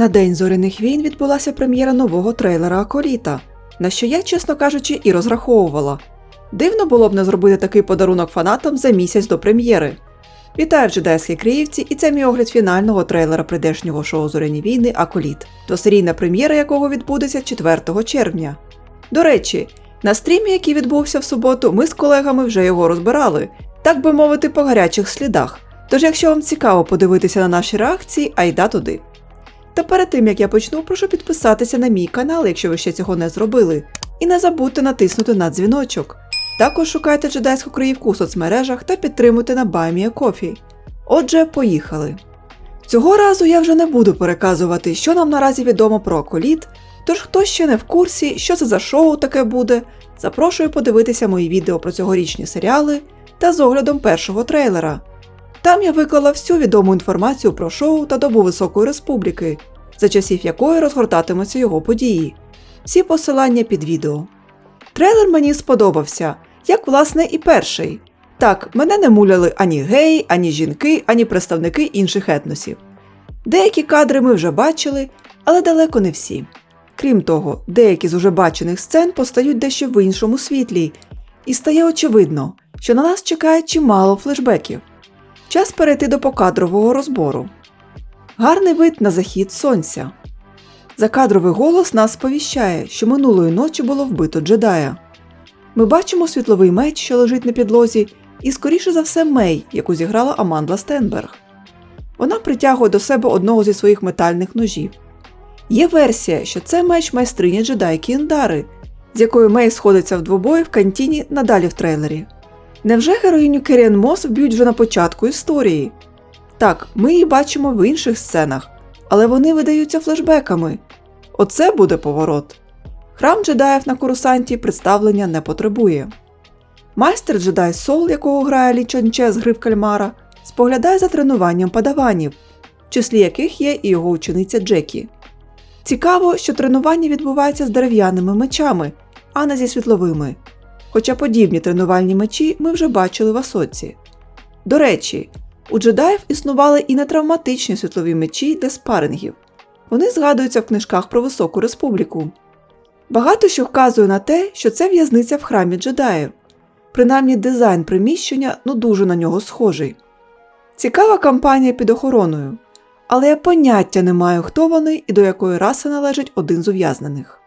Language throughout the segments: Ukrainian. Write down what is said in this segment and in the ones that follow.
На День зоряних війн відбулася прем'єра нового трейлера Аколіта, на що я, чесно кажучи, і розраховувала. Дивно було б не зробити такий подарунок фанатам за місяць до прем'єри. Вітаю в джедайській Криївці, і це мій огляд фінального трейлера прийдешнього шоу Зоряні війни Аколіт, двосерійна прем'єра якого відбудеться 4 червня. До речі, на стрімі, який відбувся в суботу, ми з колегами вже його розбирали, так би мовити, по гарячих слідах. Тож, якщо вам цікаво подивитися на наші реакції, айда туди. Та перед тим як я почну, прошу підписатися на мій канал, якщо ви ще цього не зробили, і не забудьте натиснути на дзвіночок. Також шукайте джедайську криївку у соцмережах та підтримуйте на BuyMeACoffee. Отже, поїхали. Цього разу я вже не буду переказувати, що нам наразі відомо про Аколіт, тож хто ще не в курсі, що це за шоу таке буде, запрошую подивитися мої відео про цьогорічні серіали та з оглядом першого трейлера. Там я виклала всю відому інформацію про шоу та добу Високої Республіки, за часів якої розгортатимуться його події. Всі посилання під відео. Трейлер мені сподобався, як власне і перший. Так, мене не муляли ані геї, ані жінки, ані представники інших етносів. Деякі кадри ми вже бачили, але далеко не всі. Крім того, деякі з уже бачених сцен постають дещо в іншому світлі, і стає очевидно, що на нас чекає чимало флешбеків. Час перейти до покадрового розбору. Гарний вид на захід сонця. Закадровий голос нас сповіщає, що минулої ночі було вбито джедая. Ми бачимо світловий меч, що лежить на підлозі, і, скоріше за все, Мей, яку зіграла Амандла Стенберг. Вона притягує до себе одного зі своїх метальних ножів. Є версія, що це меч майстрині джедайки Індари, з якою Мей сходиться в двобої в кантіні надалі в трейлері. Невже героїню Керіан Мос вб'ють вже на початку історії? Так, ми її бачимо в інших сценах, але вони видаються флешбеками. Оце буде поворот. Храм джедаїв на Корусанті представлення не потребує. Майстер джедай Сол, якого грає Лі Чонче з гри кальмара, споглядає за тренуванням падаванів, в числі яких є і його учениця Джекі. Цікаво, що тренування відбувається з дерев'яними мечами, а не зі світловими. Хоча подібні тренувальні мечі ми вже бачили в Асоці. До речі, у джедаїв існували і нетравматичні світлові мечі для спарингів. Вони згадуються в книжках про Високу Республіку. Багато що вказує на те, що це в'язниця в храмі джедаїв. Принаймні дизайн приміщення ну дуже на нього схожий. Цікава кампанія під охороною, але я поняття не маю, хто вони і до якої раси належить один з ув'язнених.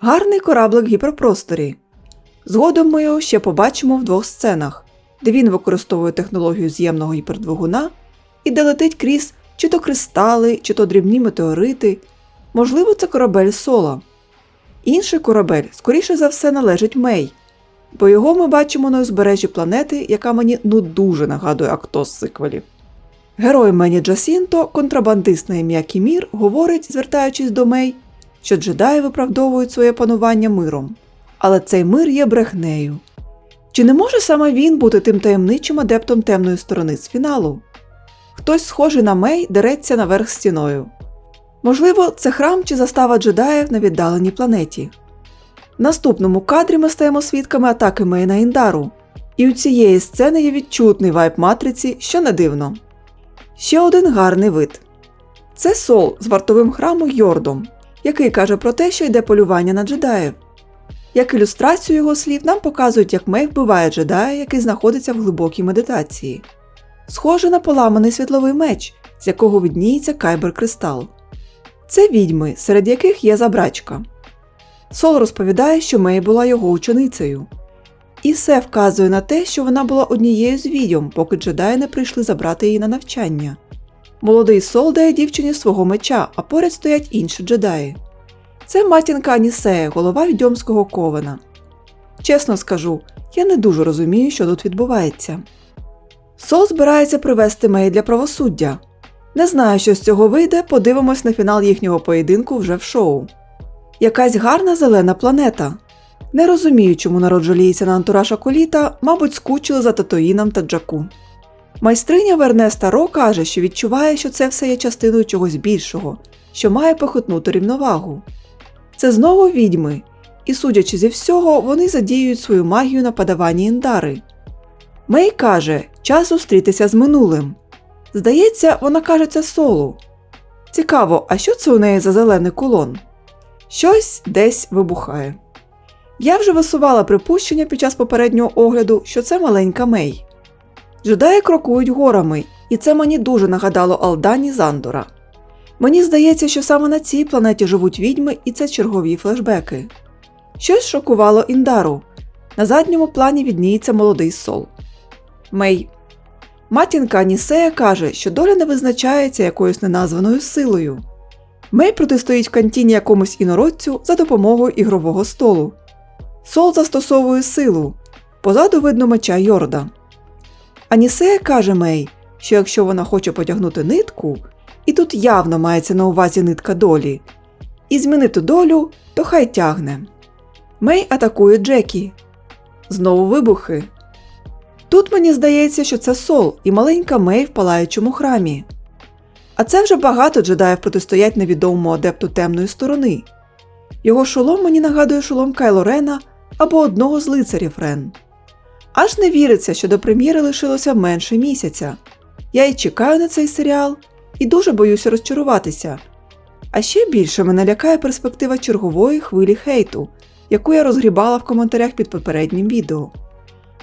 Гарний кораблик гіперпросторі. Згодом ми його ще побачимо в двох сценах, де він використовує технологію з'ємного гіпердвигуна і де летить крізь чи то кристали, чи то дрібні метеорити. Можливо, це корабель Сола. Інший корабель, скоріше за все, належить Мей, бо його ми бачимо на узбережжі планети, яка мені ну дуже нагадує Актос сиквелів. Герой Мені Джасінто, контрабандист на ім'я Кімір, говорить, звертаючись до Мей, що джедаї виправдовують своє панування миром. Але цей мир є брехнею. Чи не може саме він бути тим таємничим адептом темної сторони з фіналу? Хтось, схожий на Мей, дереться наверх стіною. Можливо, це храм чи застава джедаїв на віддаленій планеті. В наступному кадрі ми стаємо свідками атаки Мей на Індару, і у цієї сцени є відчутний вайб матриці, що не дивно. Ще один гарний вид це Сол з вартовим храму Йордом, який каже про те, що йде полювання на джедаїв. Як ілюстрацію його слів нам показують, як Мей вбиває джедая, який знаходиться в глибокій медитації. Схоже на поламаний світловий меч, з якого видніється кайбер кристал. Це відьми, серед яких є забрачка. Сол розповідає, що Мей була його ученицею. І все вказує на те, що вона була однією з відьом, поки джедаї не прийшли забрати її на навчання. Молодий Сол дає дівчині свого меча, а поряд стоять інші джедаї. Це матінка Анісея, голова відьомського ковена. Чесно скажу, я не дуже розумію, що тут відбувається. Сол збирається привести Мей для правосуддя. Не знаю, що з цього вийде, подивимось на фінал їхнього поєдинку вже в шоу. Якась гарна зелена планета. Не розумію, чому народ жаліється на антураж Аколіта, мабуть, скучили за Татоїном та Джаку. Майстриня Вернеста Ро каже, що відчуває, що це все є частиною чогось більшого, що має похитнути рівновагу. Це знову відьми, і, судячи зі всього, вони задіюють свою магію на подаванні індари. Мей каже, час зустрітися з минулим. Здається, вона каже це солу. Цікаво, а що це у неї за зелений кулон? Щось десь вибухає. Я вже висувала припущення під час попереднього огляду, що це маленька Мей. Джедаї крокують горами, і це мені дуже нагадало Алдані Зандора. Мені здається, що саме на цій планеті живуть відьми, і це чергові флешбеки. Щось шокувало Індару. На задньому плані відніється молодий сол. Мей. Матінка Анісея каже, що доля не визначається якоюсь неназваною силою. Мей протистоїть в кантіні якомусь інородцю за допомогою ігрового столу. Сол застосовує силу. Позаду видно меча Йорда. Анісея каже Мей, що якщо вона хоче потягнути нитку, і тут явно мається на увазі нитка долі, і змінити долю, то хай тягне. Мей атакує Джекі. Знову вибухи. Тут мені здається, що це сол і маленька Мей в палаючому храмі. А це вже багато джедаїв протистоять невідомому адепту темної сторони. Його шолом мені нагадує шолом Кайло Рена або одного з лицарів Рен. Аж не віриться, що до прем'єри лишилося менше місяця. Я і чекаю на цей серіал, і дуже боюся розчаруватися. А ще більше мене лякає перспектива чергової хвилі хейту, яку я розгрібала в коментарях під попереднім відео.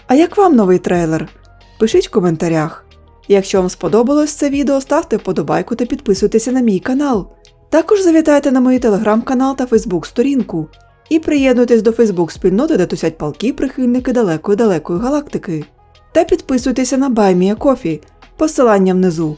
А як вам новий трейлер? Пишіть в коментарях. Якщо вам сподобалось це відео, ставте вподобайку та підписуйтеся на мій канал. Також завітайте на мій телеграм-канал та фейсбук-сторінку і приєднуйтесь до фейсбук-спільноти, де тусять палки прихильники далекої далекої галактики. Та підписуйтеся на Баймія Кофі, посилання внизу.